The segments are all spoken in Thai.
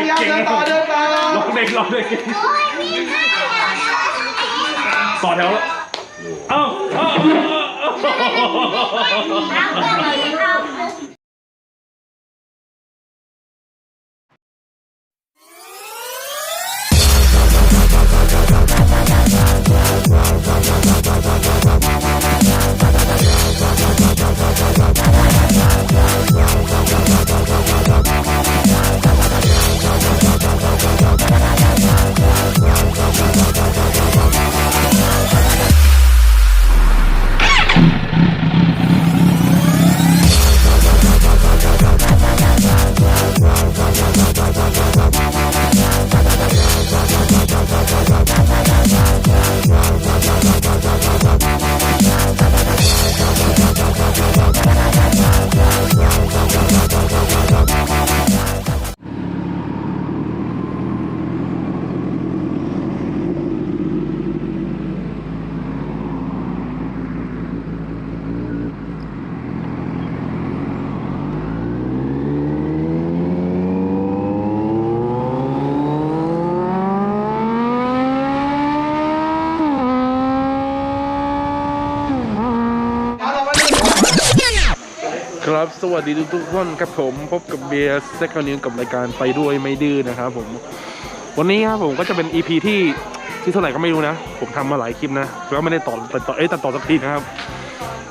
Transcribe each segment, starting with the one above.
พยายามเดินต่อเดินต่อลอเด็กลอเด็กต่อแถวแล้วเอ้าเอ้าเอ้า ครับ สวัสดีทุกๆท่านครับผมพบกับเบียร์เซคอนนิวกับรายการไปด้วยไม่ดื้อนะครับผมวันนี้ครับผมก็จะเป็น EP ที่ที่เท่าไหร่ก็ไม่รู้นะ ผมทำมาหลายคลิปนะแล้วไม่ได้ต่อตัดต่อเอ้ยตัดต่อสักทีนะครับ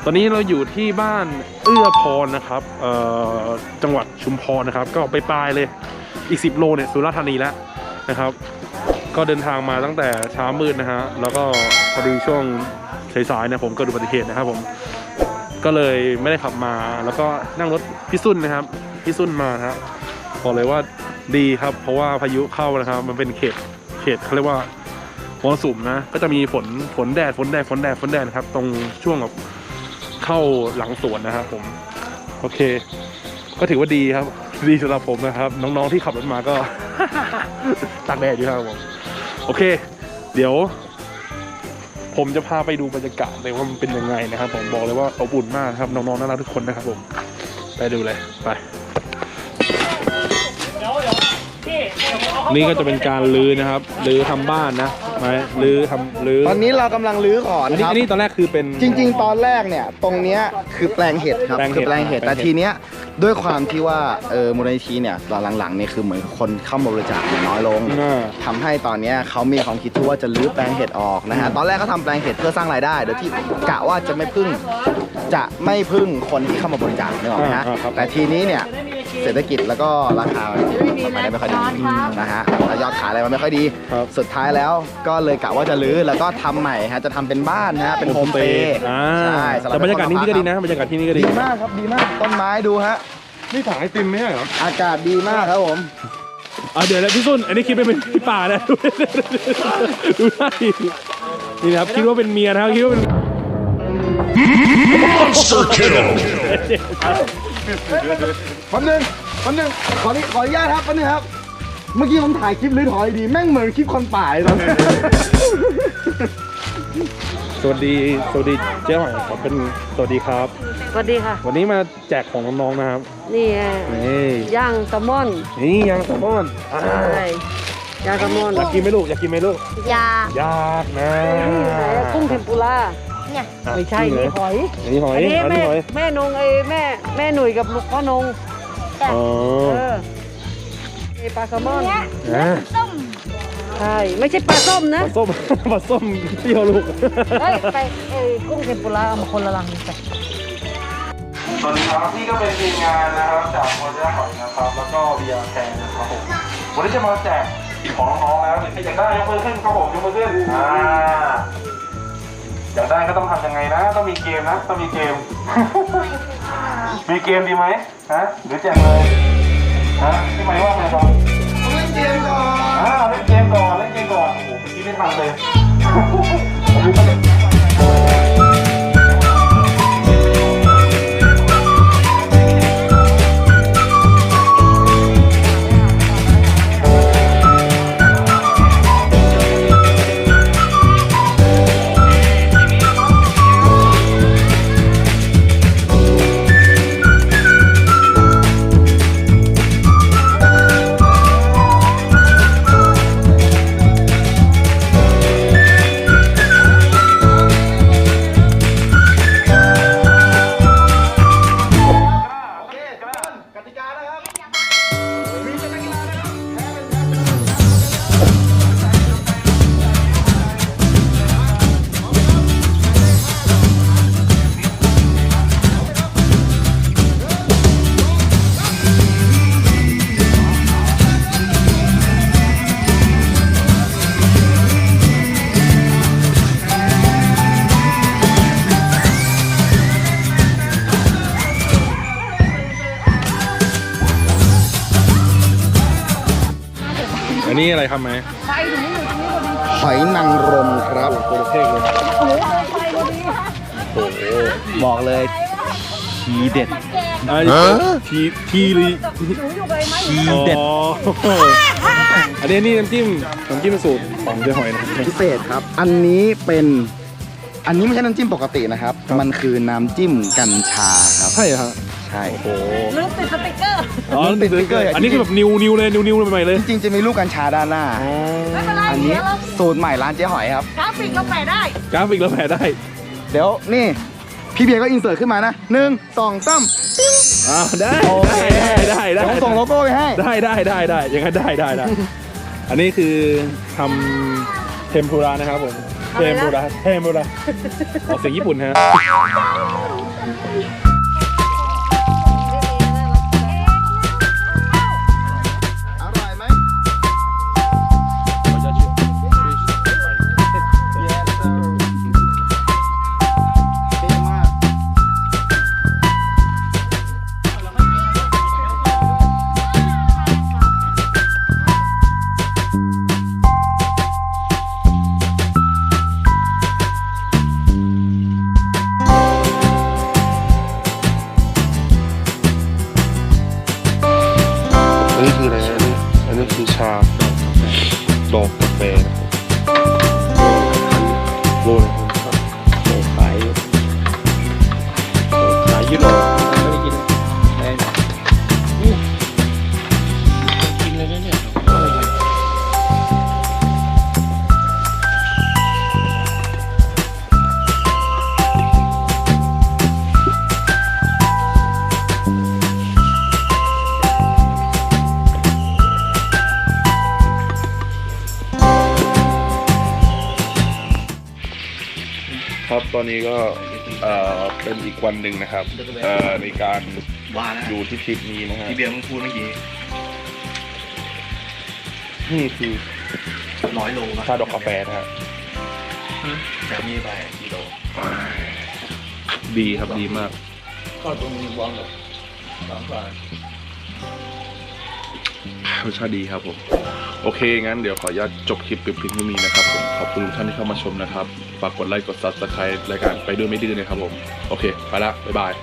ตอนนี้เราอยู่ที่บ้านเอื้อพรนะครับเอ่อจังหวัดชุมพรนะครับ ก็ไปปลายเลยอีก 10 โลเนี่ยสุราษฎร์ธานีแล้วนะครับ ก็เดินทางมาตั้งแต่เช้ามืดนะฮะแล้วก็พอดีช่วงสายๆเนี่ยผมเกิดอุบัติเหตุนะครับผม ก็เลยไม่ได้ขับมาแล้วก็นั่งรถพี่ซุ่นนะครับพี่ซุ่นมานะฮะบอกเลยว่าดีครับ เพราะว่าพายุเข้านะครับ มันเป็นเขตเขตเขาเรียกว่ามรสุมนะ ก็จะมีฝนฝนแดดฝนแดดฝนแดดฝนแดดครับ ตรงช่วงแบบเข้าหลังสวนนะครับผมโอเค ก็ถือว่าดีครับ ดีสำหรับผมนะครับ น้องๆที่ขับรถมาก็ตากแดดอยู่ครับผมโอเค เดี๋ยว ผมจะพาไปดูบรรยากาศเลยว่ามันเป็นยังไงนะครับผมบอกเลยว่าอบอุ่นมากครับน้องๆน่ารักทุกคนนะครับผมไปดูเลยไปนี่ก็จะเป็นการลื้อนะครับ ลื้อทำบ้านนะ ไหมรื้อทำรื้อตอนนี้เรากำลังรื้อก่อนอันนี้ครับ อันนี้ตอนแรกคือเป็น จริง ๆ ตอนแรกเนี่ยตรงเนี้ยคือแปลงเห็ดครับแปลงเห็ดคือแปลงเห็ดแปลแต่งเห็ด ทีเนี้ยด้วยความที่ว่าเออมูลนิธิเนี่ยตอนหลังๆเนี่ยคือเหมือนคนเข้ามาบริจาคเนี่ยน้อยลงอ่า ทำให้ตอนเนี้ยเขามีความคิดที่ว่าจะรื้อแปลงเห็ดออกนะฮะตอนแรกก็ทำแปลงเห็ดเพื่อสร้างรายได้โดยที่กะว่าจะไม่พึ่งจะไม่พึ่งคนที่เข้ามาบริจาคนึกออกไหมฮะอ่าครับ แต่ทีนี้เนี่ย เศรษฐกิจแล้วก็ราคามันไปได้ไม่ค่อยดีนะฮะแล้วยอดขายอะไรมันไม่ค่อยดี ครับสุดท้ายแล้วก็เลยกะว่าจะรื้อแล้วก็ทำใหม่ฮะจะทำเป็นบ้านนะฮะเป็นโฮมสเตย์อ่าใช่สำหแต่บรรยากาศที่นี่ก็ดีนะนะบรรยากาศที่นี่ก็ดีดีมากครับดีมากต้นไม้ดูฮะนี่ถังไอติมไม่ใช่เหรออากาศดีมากครับผมอ่าเดี๋ยวแล้วพี่ซุนอันนี้คิดไปเป็นพี่ป่านะดูหน้าดินี่นะครับคิดว่าเป็นเมียนะครับคิดว่าเป็น Monster kill! แป๊บนึงแป๊บนึงขอนี่ขออนุญาตครับแป๊บนึงครับ เมื่อกี้ผมถ่ายคลิปรื้อถอยดี แม่งเหมือนคลิปคนป่ายเลยสวัสดีสวัสดีเจ๊หอยครับเป็นสวัสดีครับ สวัสดีค่ะ วันนี้มาแจกของน้องๆนะครับนี่ไงนี่ย่างแซลมอนนี่ยังแซลมอนอ่าใช่ย่างแซลมอนอยากกินไหมลูกอยากกินไหมลูกยาอยากนะนี่ไหนอะกุ้งเทมปุระ เนี่ยอะไม่ใช่นี่เลนี่ยหอยอันนี้หอยอันนี้อันแม่นี้หอยแม่นงไอ้แม่แม่หนุ่ยกับลูกพ่อนงอ๋อเออไอ้ปลาแซลมอนเนี่ยอ่าส้มใช่ไม่ใช่ปลาส้มปนะลาส้ม ปลาส้มเปรี้ยวลูก เฮ้ยไปไอ้กุ้งเทมปุระเอามาคนละลังไป สวัสดีครับนี่ก็เป็นทีมงานนะครับจากโมเดลหอยนะครับ แล้วก็เบียร์แทนนะครับผมวันนี้จะมาแจกของน้องๆแล้วใครอยากได้ยกมือขึ้นครับผมยกมือขึ้นอ่า อยากได้ก็ต้องทำยังไงนะ ต้องมีเกมนะ ต้องมีเกม มีเกมดีไหมฮะหรือแจกเลยฮะพี่หมายว่าไงครับเล่นเกมก่อนอ่าเล่นเกมก่อนเล่นเกมก่อนโอ้โหเมื่อกี้ไม่ทันเลย กติกาแล้วฮะ อันนี้อะไรครับไหมไฟหนูอยู่ตรงนี้พอดีหอยนางรมครับโคตรเท่เลยหนูเลยไฟพอดีโอ้โหบอกเลยทีเด็ดอันทีทีรีหนูอยู่เลยไหมทีเด็ดอ๋ออันนี้นี่น้ำจิ้มน้ำจิ้มสูตรของเจ๊หอยนะครับ พิเศษครับ อันนี้เป็นอันนี้ไม่ใช่น้ำจิ้มปกตินะครับ ครับ มันคือน้ำจิ้มกัญชาครับ ใช่เหรอฮะใช่ โอ้โห ลืมติดสติ๊กเกอร์ อ๋อติดสติ๊กเกอร์อันนี้คือแบบนิวนิวเลยนิวนิวใหม่ๆเลย จริงๆจะมีลูกกัญชาด้านหน้า ไม่เป็นไรอันเดี๋นี้ยวเราสูตรใหม่ร้านเจ๊หอยครับ กราฟิกเราแปะได้ กราฟิกเราแผ่ได้เดี๋ยวนี่ พี่เบียร์ก็อินเสิร์ตขึ้นมานะหนึ่งสองสามอ้าวได้โอเคได้ได้เดี๋ยวได้ผมส่งโลโก้ไปให้ ได้ได้ได้ได้อย่างนั้นได้ได้ได้ อันนี้คือทำเทมปุระนะครับผมเทมปุระเทมปุระออกเสียงญี่ปุ่นฮะ ตอนนี้ก็เอ่อเป็นอีกวันหนึ่งนะครับเอ่อในการว่านะอยู่ที่ทริปนี้นะฮะพี่เบียร์มึงพูดเมื่อกี้นี่คือร้อยโลชาดอกกาแฟนะฮะแต่มีไปกิโลดีครับดีมาก ก็ตรงนี้วางแบบสามบาท รสชาติดีครับผม โอเค งั้นเดี๋ยวขออนุญาตจบคลิปเพียงเท่านี้นะครับผม ขอบคุณทุกท่านที่เข้ามาชมนะครับ ฝากกดไลค์ กดซับสไคร b e รายการไปด้วยไม่ดื้อนะครับผม โอเค ไปละ บ๊ายบาย